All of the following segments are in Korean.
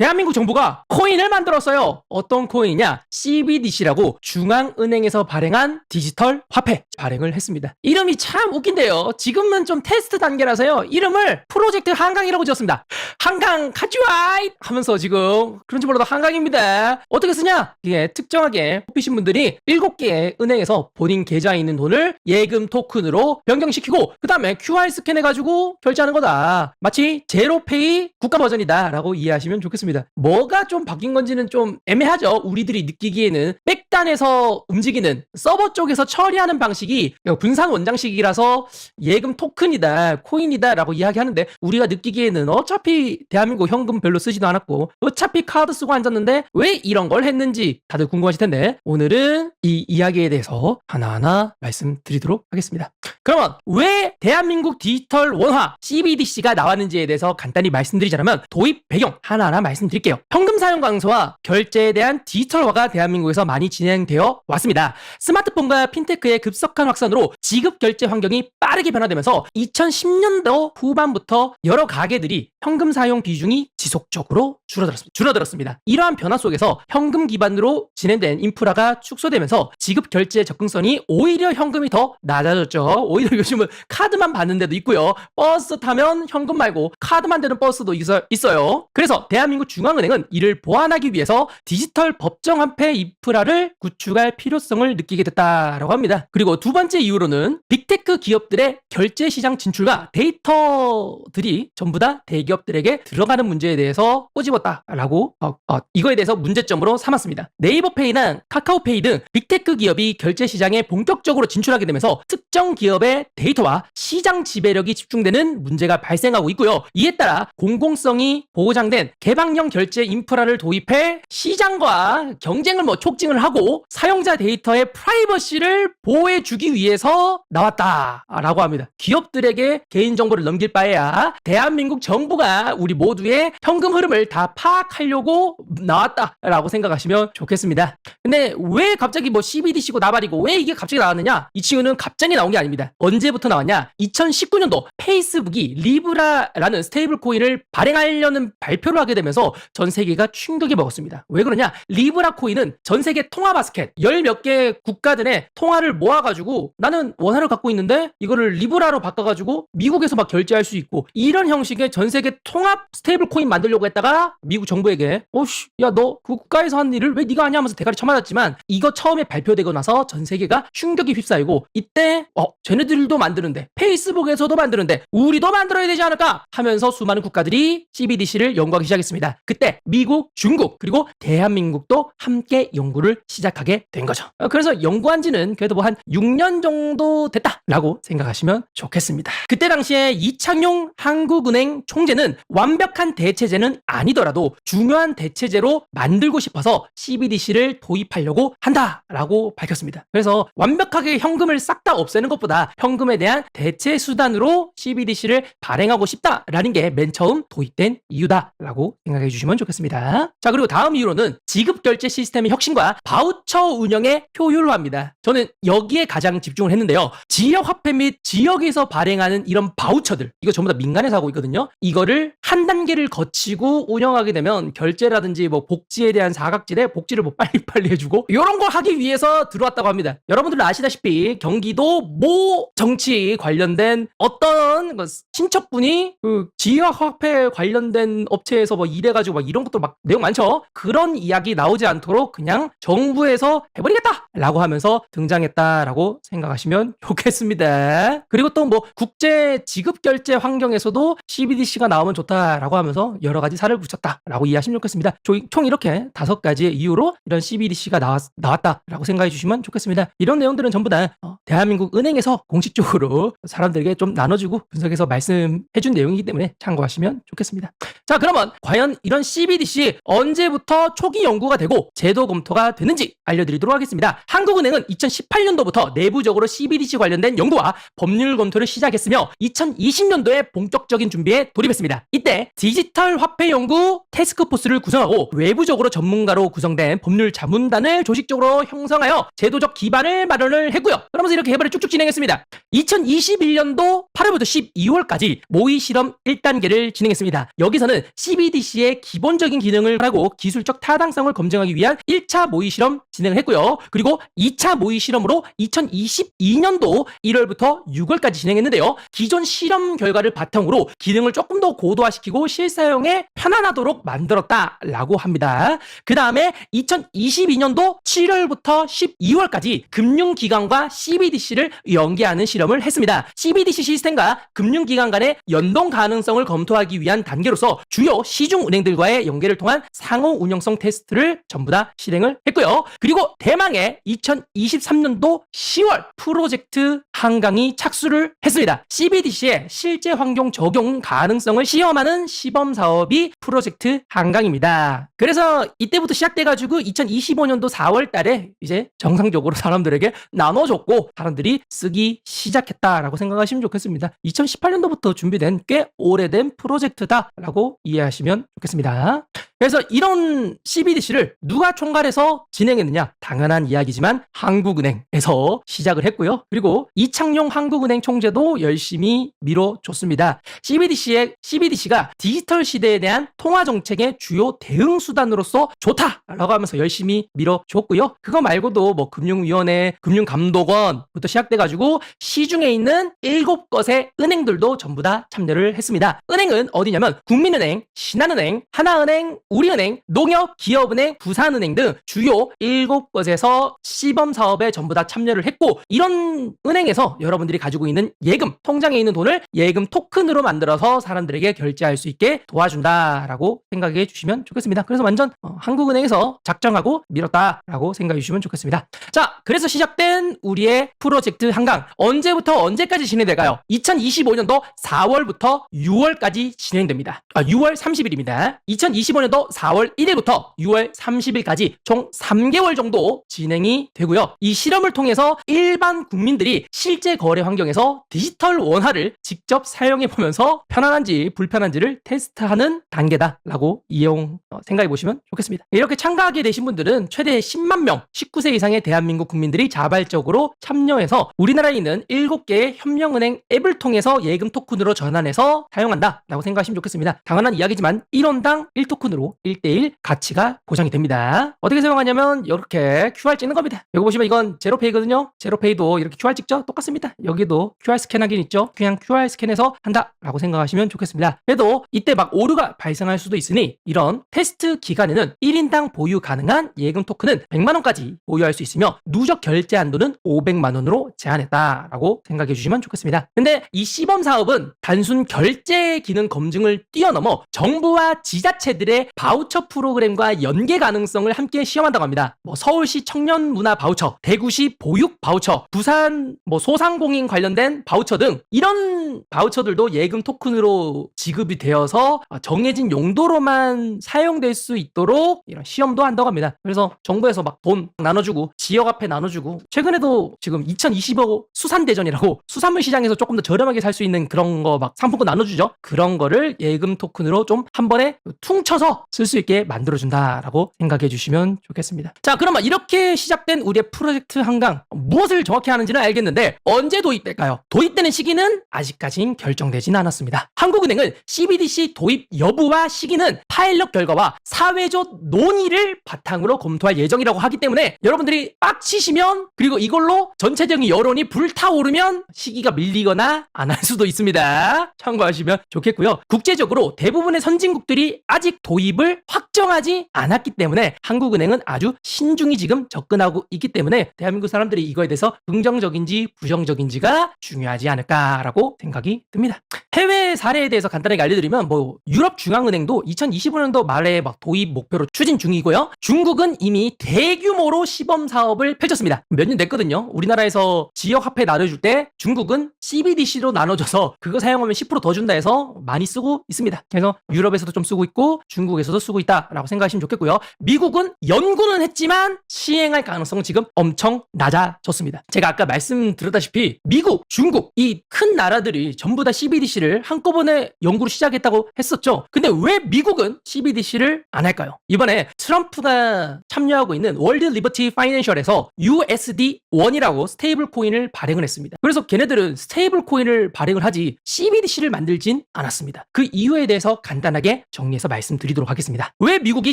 대한민국 정부가 코인을 만들었어요. 어떤 코인이냐? CBDC라고 중앙은행에서 발행한 디지털 화폐 발행을 했습니다. 이름이 참 웃긴데요. 지금은 좀 테스트 단계라서요. 이름을 프로젝트 한강이라고 지었습니다. 한강 가져와이 하면서 지금 그런지 몰라도 한강입니다. 어떻게 쓰냐? 이게 특정하게 뽑히신 분들이 7개의 은행에서 본인 계좌에 있는 돈을 예금 토큰으로 변경시키고 그 다음에 QR 스캔해가지고 결제하는 거다. 마치 제로페이 국가 버전이다라고 이해하시면 좋겠습니다. 뭐가 좀 바뀐 건지는 좀 애매하죠. 우리들이 느끼기에는 백단에서 움직이는 서버 쪽에서 처리하는 방식이 분산 원장식이라서 예금 토큰이다, 코인이다라고 이야기하는데 우리가 느끼기에는 어차피 대한민국 현금 별로 쓰지도 않았고 어차피 카드 쓰고 앉았는데 왜 이런 걸 했는지 다들 궁금하실 텐데 오늘은 이 이야기에 대해서 하나하나 말씀드리도록 하겠습니다. 그러면 왜 대한민국 디지털 원화 CBDC가 나왔는지에 대해서 간단히 말씀드리자면 도입 배경 하나하나 말씀 드릴게요. 현금 사용 강소와 결제에 대한 디지털화가 대한민국에서 많이 진행되어 왔습니다. 스마트폰과 핀테크의 급속한 확산으로 지급 결제 환경이 빠르게 변화되면서 2010년도 후반부터 여러 가게들이 현금 사용 비중이 지속적으로 줄어들었습니다. 줄어들었습니다. 이러한 변화 속에서 현금 기반으로 진행된 인프라가 축소되면서 지급 결제 접근성이 오히려 현금이 더 낮아졌죠. 오히려 요즘은 카드만 받는 데도 있고요. 버스 타면 현금 말고 카드만 되는 버스도 있어, 있어요. 그래서 대한민국 중앙은행은 이를 보완하기 위해서 디지털 법정 화폐 인프라를 구축할 필요성을 느끼게 됐다라고 합니다. 그리고 두 번째 이유로는 빅테크 기업들의 결제 시장 진출과 데이터들이 전부 다 대기업들에게 들어가는 문제 에 대해서 꼬집었다라고 어, 어, 이거에 대해서 문제점으로 삼았습니다. 네이버페이나 카카오페이 등 빅테크 기업이 결제 시장에 본격적으로 진출하게 되면서 특정 기업의 데이터와 시장 지배력이 집중되는 문제가 발생하고 있고요. 이에 따라 공공성이 보장된 개방형 결제 인프라를 도입해 시장과 경쟁을 뭐 촉진을 하고 사용자 데이터의 프라이버시를 보호해 주기 위해서 나왔다라고 합니다. 기업들에게 개인 정보를 넘길 바에야 대한민국 정부가 우리 모두의 현금 흐름을 다 파악하려고 나왔다라고 생각하시면 좋겠습니다. 근데 왜 갑자기 뭐 CBDC고 나발이고 왜 이게 갑자기 나왔느냐? 이 친구는 갑자기 나온 게 아닙니다. 언제부터 나왔냐? 2019년도 페이스북이 리브라라는 스테이블 코인을 발행하려는 발표를 하게 되면서 전 세계가 충격을 먹었습니다. 왜 그러냐? 리브라 코인은 전 세계 통화 바스켓 열 몇 개 국가들의 통화를 모아가지고 나는 원화를 갖고 있는데 이거를 리브라로 바꿔가지고 미국에서 막 결제할 수 있고 이런 형식의 전 세계 통합 스테이블 코인 만들려고 했다가 미국 정부에게 어씨 야너그 국가에서 한 일을 왜 네가 하냐 하면서 대가리 쳐맞았지만 이거 처음에 발표되고 나서 전 세계가 충격이 휩싸이고 이때 어 쟤네들도 만드는데 페이스북에서도 만드는데 우리도 만들어야 되지 않을까 하면서 수많은 국가들이 CBDC를 연구하기 시작했습니다. 그때 미국, 중국 그리고 대한민국도 함께 연구를 시작하게 된 거죠. 어, 그래서 연구한 지는 그래도 뭐 한 6년 정도 됐다라고 생각하시면 좋겠습니다. 그때 당시에 이창용 한국은행 총재는 완벽한 대체 제는 아니더라도 중요한 대체제로 만들고 싶어서 CBDC를 도입하려고 한다라고 밝혔습니다. 그래서 완벽하게 현금을 싹 다 없애는 것보다 현금에 대한 대체 수단으로 CBDC를 발행하고 싶다라는 게 맨 처음 도입된 이유다라고 생각해 주시면 좋겠습니다. 자, 그리고 다음 이유로는 지급 결제 시스템의 혁신과 바우처 운영의 효율화입니다. 저는 여기에 가장 집중을 했는데요. 지역 화폐 및 지역에서 발행하는 이런 바우처들, 이거 전부 다 민간에서 하고 있거든요. 이거를 한 단계를 거 치고 운영하게 되면 결제라든지 뭐 복지에 대한 사각지대 복지를 뭐 빨리빨리 해주고 이런 걸 하기 위해서 들어왔다고 합니다. 여러분들 아시다시피 경기도 모 정치 관련된 어떤 그 친척분이 그 지역 화폐 관련된 업체에서 뭐 일해가지고 막 이런 것도 막 내용 많죠. 그런 이야기 나오지 않도록 그냥 정부에서 해버리겠다라고 하면서 등장했다라고 생각하시면 좋겠습니다. 그리고 또 뭐 국제 지급 결제 환경에서도 CBDC가 나오면 좋다라고 하면서 여러 가지 살을 붙였다라고 이해하시면 좋겠습니다. 조- 총 이렇게 다섯 가지의 이유로 이런 CBDC가 나왔, 나왔다라고 생각해 주시면 좋겠습니다. 이런 내용들은 전부 다 어, 대한민국 은행에서 공식적으로 사람들에게 좀 나눠주고 분석해서 말씀해 준 내용이기 때문에 참고하시면 좋겠습니다. 자, 그러면 과연 이런 CBDC 언제부터 초기 연구가 되고 제도 검토가 되는지 알려드리도록 하겠습니다. 한국은행은 2018년도부터 내부적으로 CBDC 관련된 연구와 법률 검토를 시작했으며 2020년도에 본격적인 준비에 돌입했습니다. 이때 디지털 디지털 화폐 연구 테스크포스를 구성하고 외부적으로 전문가로 구성된 법률 자문단을 조직적으로 형성하여 제도적 기반을 마련을 했고요. 그러면서 이렇게 개발을 쭉쭉 진행했습니다. 2021년도 8월부터 12월까지 모의 실험 1단계를 진행했습니다. 여기서는 CBDC의 기본적인 기능을 하고 기술적 타당성을 검증하기 위한 1차 모의 실험 진행을 했고요. 그리고 2차 모의 실험으로 2022년도 1월부터 6월까지 진행했는데요. 기존 실험 결과를 바탕으로 기능을 조금 더 고도화시키고 실사용에 편안하도록 만들었다라고 합니다. 그 다음에 2022년도 7월부터 12월까지 금융기관과 CBDC를 연계하는 실험을 했습니다. CBDC 시스템과 금융기관 간의 연동 가능성을 검토하기 위한 단계로서 주요 시중 은행들과의 연계를 통한 상호 운영성 테스트를 전부 다 실행을 했고요. 그리고 대망의 2023년도 10월 프로젝트 한강이 착수를 했습니다. CBDC의 실제 환경 적용 가능성을 시험하는 시범 사업이 프로젝트 한강입니다. 그래서 이때부터 시작돼가지고 2025년도 4월 달에 이제 정상적으로 사람들에게 나눠줬고 사람들이 쓰기 시작했다라고 생각하시면 좋겠습니다. 2018년도부터 준비된 꽤 오래된 프로젝트다라고 이해하시면 좋겠습니다. 그래서 이런 CBDC를 누가 총괄해서 진행했느냐? 당연한 이야기지만 한국은행에서 시작을 했고요. 그리고 이창용 한국은행 총재도 열심히 밀어줬습니다. CBDC의 CBDC가 디지털 시대에 대한 통화 정책의 주요 대응 수단으로서 좋다라고 하면서 열심히 밀어줬고요. 그거 말고도 뭐 금융위원회, 금융감독원부터 시작돼가지고 시중에 있는 일곱 것의 은행들도 전부 다 참여를 했습니다. 은행은 어디냐면 국민은행, 신한은행, 하나은행, 우리은행, 농협, 기업은행, 부산은행 등 주요 일곱 곳에서 시범 사업에 전부 다 참여를 했고 이런 은행에서 여러분들이 가지고 있는 예금, 통장에 있는 돈을 예금 토큰으로 만들어서 사람들에게 결제할 수 있게 도와준다라고 생각해 주시면 좋겠습니다. 그래서 완전 어, 한국은행에서 작정하고 밀었다라고 생각해 주시면 좋겠습니다. 자, 그래서 시작된 우리의 프로젝트 한강 언제부터 언제까지 진행될까요? 2025년도 4월부터 6월까지 진행됩니다. 아, 6월 30일입니다. 2025년도 4월 1일부터 6월 30일까지 총 3개월 정도 진행이 되고요. 이 실험을 통해서 일반 국민들이 실제 거래 환경에서 디지털 원화를 직접 사용해 보면서 편안한지 불편한지를 테스트하는 단계다라고 이용 어, 생각해 보시면 좋겠습니다. 이렇게 참가하게 되신 분들은 최대 10만 명, 19세 이상의 대한민국 국민들이 자발적으로 참여해서 우리나라에 있는 7개의 현명은행 앱을 통해서 예금 토큰으로 전환해서 사용한다라고 생각하시면 좋겠습니다. 당연한 이야기지만 1원당 1토큰으로 1대1 가치가 보장이 됩니다. 어떻게 사용하냐면 이렇게 QR 찍는 겁니다. 여기 보시면 이건 제로페이거든요. 제로페이도 이렇게 QR 찍죠? 똑같습니다. 여기도 QR 스캔하긴 있죠. 그냥 QR 스캔해서 한다라고 생각하시면 좋겠습니다. 그래도 이때 막 오류가 발생할 수도 있으니 이런 테스트 기간에는 1인당 보유 가능한 예금 토큰은 100만 원까지 보유할 수 있으며 누적 결제 한도는 500만 원으로 제한했다라고 생각해 주시면 좋겠습니다. 근데 이 시범 사업은 단순 결제 기능 검증을 뛰어넘어 정부와 지자체들의 바우처 프로그램과 연계 가능성을 함께 시험한다고 합니다. 뭐 서울시 청년 문화 바우처, 대구시 보육 바우처, 부산 뭐 소상공인 관련된 바우처 등 이런 바우처들도 예금 토큰으로 지급이 되어서 정해진 용도로만 사용될 수 있도록 이런 시험도 한다고 합니다. 그래서 정부에서 막 돈 나눠주고 지역 앞에 나눠주고 최근에도 지금 2025 수산 대전이라고 수산물 시장에서 조금 더 저렴하게 살 수 있는 그런 거 막 상품권 나눠주죠. 그런 거를 예금 토큰으로 좀 한 번에 퉁쳐서 쓸 수 있게 만들어준다라고 생각해 주시면 좋겠습니다. 자, 그러면 이렇게 시작된 우리의 프로젝트 한강 무엇을 정확히 하는지는 알겠는데 언제 도입될까요? 도입되는 시기는 아직까진 결정되진 않았습니다. 한국은행은 CBDC 도입 여부와 시기는 파일럿 결과와 사회적 논의를 바탕으로 검토할 예정이라고 하기 때문에 여러분들이 빡치시면 그리고 이걸로 전체적인 여론이 불타오르면 시기가 밀리거나 안 할 수도 있습니다. 참고하시면 좋겠고요. 국제적으로 대부분의 선진국들이 아직 도입을 확정하지 않았기 때문에 한국은행은 아주 신중히 지금 접근하고 있기 때문에 대한민국 사람들이 이거에 대해서 긍정적인지 부정적인지가 중요하지 않을까라고 생각이 듭니다. 해외 사례에 대해서 간단하게 알려드리면 뭐 유럽 중앙은행도 2025년도 말에 막 도입 목표로 추진 중이고요. 중국은 이미 대규모로 시범 사업을 펼쳤습니다. 몇 년 됐거든요. 우리나라에서 지역 화폐 나눠줄 때 중국은 CBDC로 나눠줘서 그거 사용하면 10%더 준다 해서 많이 쓰고 있습니다. 그래서 유럽에서도 좀 쓰고 있고 중국에서도 대해서도 쓰고 있다라고 생각하시면 좋겠고요. 미국은 연구는 했지만 시행할 가능성은 지금 엄청 낮아졌습니다. 제가 아까 말씀드렸다시피 미국, 중국 이 큰 나라들이 전부 다 CBDC를 한꺼번에 연구를 시작했다고 했었죠. 근데 왜 미국은 CBDC를 안 할까요? 이번에 트럼프가 참여하고 있는 월드 리버티 파이낸셜에서 USD1이라고 스테이블 코인을 발행을 했습니다. 그래서 걔네들은 스테이블 코인을 발행을 하지 CBDC를 만들진 않았습니다. 그 이유에 대해서 간단하게 정리해서 말씀드리도록 하겠습니다. 왜 미국이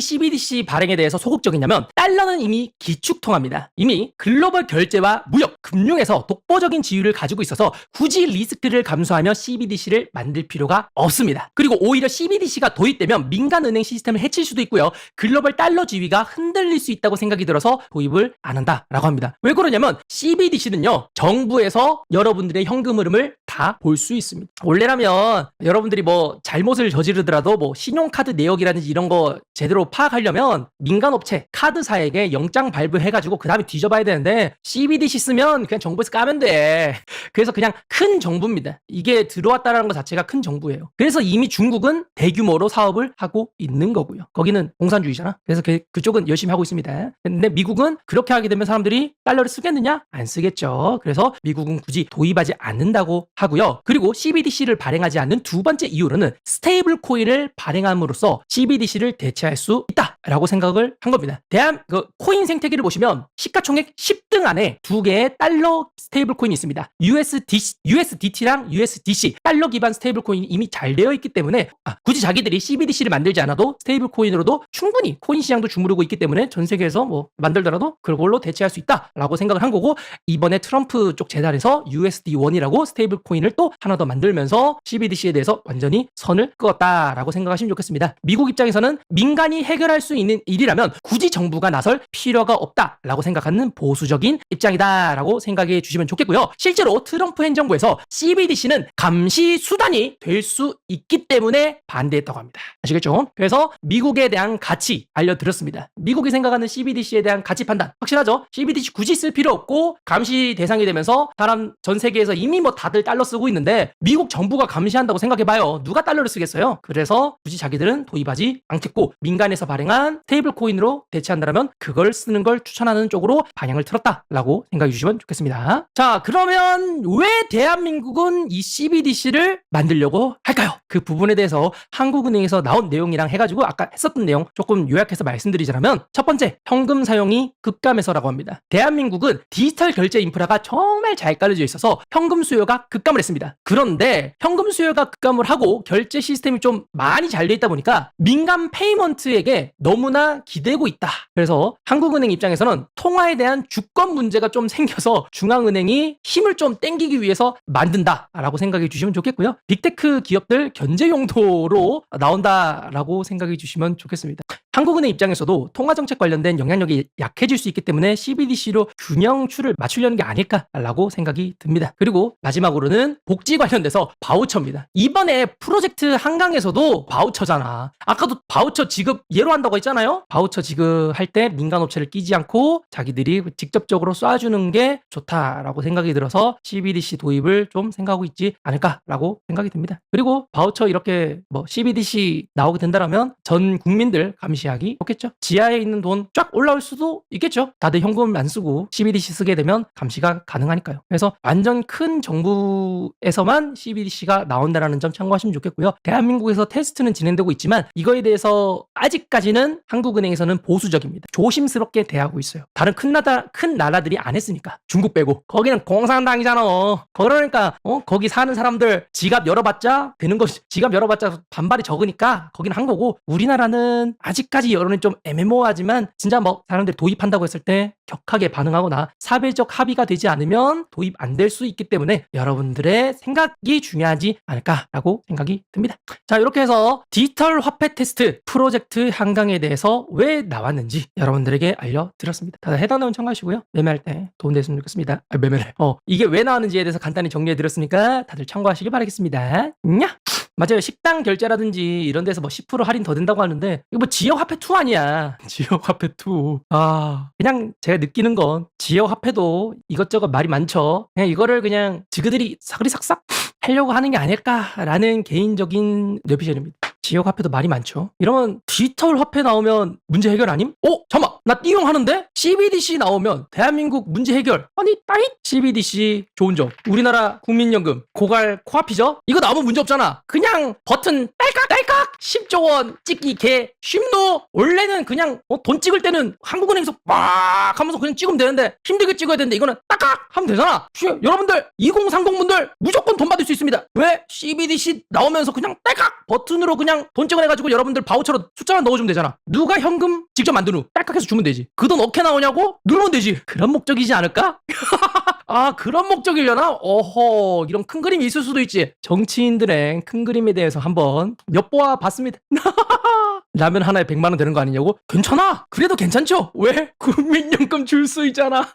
CBDC 발행에 대해서 소극적이냐면 달러는 이미 기축통화입니다. 이미 글로벌 결제와 무역, 금융에서 독보적인 지위를 가지고 있어서 굳이 리스크를 감수하며 CBDC를 만들 필요가 없습니다. 그리고 오히려 CBDC가 도입되면 민간 은행 시스템을 해칠 수도 있고요. 글로벌 달러 지위가 흔들릴 수 있다고 생각이 들어서 도입을 안 한다라고 합니다. 왜 그러냐면 CBDC는요. 정부에서 여러분들의 현금 흐름을 다 볼 수 있습니다. 원래라면 여러분들이 뭐 잘못을 저지르더라도 뭐 신용카드 내역이라든지 이런 거 제대로 파악하려면 민간 업체 카드사에게 영장 발부해가지고 그 다음에 뒤져봐야 되는데 CBDC 쓰면 그냥 정부에서 까면 돼. 그래서 그냥 큰 정부입니다. 이게 들어왔다라는 것 자체가 큰 정부예요. 그래서 이미 중국은 대규모로 사업을 하고 있는 거고요. 거기는 공산주의잖아. 그래서 그, 그쪽은 열심히 하고 있습니다. 근데 미국은 그렇게 하게 되면 사람들이 달러를 쓰겠느냐? 안 쓰겠죠. 그래서 미국은 굳이 도입하지 않는다고 하고요. 그리고 CBDC를 발행하지 않는 두 번째 이유로는 스테이블 코인을 발행함으로써 CBDC 를 대체할 수 있다 라고 생각을 한 겁니다. 대한 그 코인 생태계를 보시면 시가총액 10등 안에 두 개의 달러 스테이블 코인이 있습니다. USDC, USDT랑 USDC 달러 기반 스테이블 코인이 이미 잘 되어 있기 때문에 아, 굳이 자기들이 CBDC를 만들지 않아도 스테이블 코인으로도 충분히 코인 시장도 주무르고 있기 때문에 전 세계에서 뭐 만들더라도 그걸로 대체할 수 있다라고 생각을 한 거고 이번에 트럼프 쪽 재단에서 USD1이라고 스테이블 코인을 또 하나 더 만들면서 CBDC에 대해서 완전히 선을 그었다라고 생각하시면 좋겠습니다. 미국 입장에서는 민간이 해결할 수 있는 일이라면 굳이 정부가 나설 필요가 없다라고 생각하는 보수적인 입장이다라고 생각해 주시면 좋겠고요. 실제로 트럼프 행정부에서 CBDC는 감시 수단이 될 수 있기 때문에 반대했다고 합니다. 아시겠죠? 그래서 미국에 대한 가치 알려드렸습니다. 미국이 생각하는 CBDC에 대한 가치 판단 확실하죠? CBDC 굳이 쓸 필요 없고 감시 대상이 되면서 사람 전 세계에서 이미 뭐 다들 달러 쓰고 있는데 미국 정부가 감시한다고 생각해봐요. 누가 달러를 쓰겠어요? 그래서 굳이 자기들은 도입하지 않겠고 민간에서 발행한 스테이블 코인으로 대체한다면 그걸 쓰는 걸 추천하는 쪽으로 방향을 틀었다라고 생각해 주시면 좋겠습니다. 자 그러면 왜 대한민국은 이 CBDC를 만들려고 할까요? 그 부분에 대해서 한국은행에서 나온 내용이랑 해가지고 아까 했었던 내용 조금 요약해서 말씀드리자면 첫 번째 현금 사용이 급감해서라고 합니다. 대한민국은 디지털 결제 인프라가 정말 잘 깔려져 있어서 현금 수요가 급감을 했습니다. 그런데 현금 수요가 급감을 하고 결제 시스템이 좀 많이 잘 돼 있다 보니까 민간 페이먼트에게 너무나 기대고 있다. 그래서 한국은행 입장에서는 통화에 대한 주권 문제가 좀 생겨서 중앙은행이 힘을 좀 땡기기 위해서 만든다라고 생각해 주시면 좋겠고요. 빅테크 기업들 견제 용도로 나온다라고 생각해 주시면 좋겠습니다. 한국은행 입장에서도 통화 정책 관련된 영향력이 약해질 수 있기 때문에 CBDC로 균형추를 맞추려는 게 아닐까라고 생각이 듭니다. 그리고 마지막으로는 복지 관련돼서 바우처입니다. 이번에 프로젝트 한강에서도 바우처잖아. 아까도 바우처 지급 예로 한다고 했잖아요. 바우처 지급할 때 민간업체를 끼지 않고 자기들이 직접적으로 쏴주는 게 좋다라고 생각이 들어서 CBDC 도입을 좀 생각하고 있지 않을까라고 생각이 듭니다. 그리고 바우처 이렇게 뭐 CBDC 나오게 된다면 전 국민들 감시하기 좋겠죠. 지하에 있는 돈 쫙 올라올 수도 있겠죠. 다들 현금 안 쓰고 CBDC 쓰게 되면 감시가 가능하니까요. 그래서 완전 큰 정부에서만 CBDC가 나온다라는 점 참고하시면 좋겠고요. 대한민국에서 테스트는 진행되고 있지만 이거에 대해서 아직까지는 한국은행에서는 보수적입니다. 조심스럽게 대하고 있어요. 다른 큰 나라 큰 나라들이 안 했으니까 중국 빼고 거기는 공산당이잖아. 그러니까 어 거기 사는 사람들 지갑 열어봤자 되는 것이 지갑 열어봤자 반발이 적으니까 거기는 한 거고 우리나라는 아직까지 여론이 좀 애매모호하지만 진짜 뭐 사람들이 도입한다고 했을 때 격하게 반응하거나 사회적 합의가 되지 않으면 도입 안 될 수 있기 때문에 여러분들의 생각이 중요하지 않을까라고 생각이 듭니다. 자 이렇게 해서 디지털 화폐 테스트 프로젝트 한강에 대해서 왜 나왔는지 여러분들에게 알려드렸습니다. 다들 해당 내용 참고하시고요. 매매할 때 도움 됐으면 좋겠습니다. 아, 매매를. 어 이게 왜 나왔는지에 대해서 간단히 정리해드렸으니까 다들 참고하시길 바라겠습니다. 냐? 맞아요. 식당 결제라든지 이런 데서 뭐 10% 할인 더 된다고 하는데 이거 뭐 지역 화폐 2 아니야. 지역 화폐 2. 아, 그냥 제가 느끼는 건 지역 화폐도 이것저것 말이 많죠. 그냥 이거를 그냥 지그들이 사그리 삭삭 하려고 하는 게 아닐까라는 개인적인 뇌피셜입니다. 지역 화폐도 말이 많죠. 이러면 디지털 화폐 나오면 문제 해결 아님? 어? 잠깐만. 나 띠용 하는데? CBDC 나오면 대한민국 문제 해결. 아니, 따잇? CBDC 좋은 점. 우리나라 국민연금 고갈 코앞이죠? 이거 나오면 문제 없잖아. 그냥 버튼 딸깍 딸깍 10조 원 찍기 개 쉽노? 원래는 그냥 어, 돈 찍을 때는 한국은행에서 막 하면서 그냥 찍으면 되는데 힘들게 찍어야 되는데 이거는 딱깍 하면 되잖아. 쉬, 여러분들 2030분들 무조건 돈 받을 수 있습니다. 왜? CBDC 나오면서 그냥 딸깍 버튼으로 그냥 돈 찍어내가지고 여러분들 바우처로 숫자만 넣어주면 되잖아. 누가 현금 직접 만든 후 딸깍해서 주면 되지. 그 돈 어떻게 나오냐고? 누르면 되지. 그런 목적이지 않을까? 아 그런 목적이려나? 어허 이런 큰 그림이 있을 수도 있지 정치인들의 큰 그림에 대해서 한번 엿보아 봤습니다 라면 하나에 100만 원 되는 거 아니냐고? 괜찮아 그래도 괜찮죠? 왜? 국민연금 줄 수 있잖아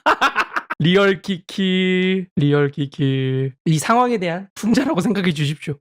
리얼 키키 리얼 키키 이 상황에 대한 풍자라고 생각해 주십시오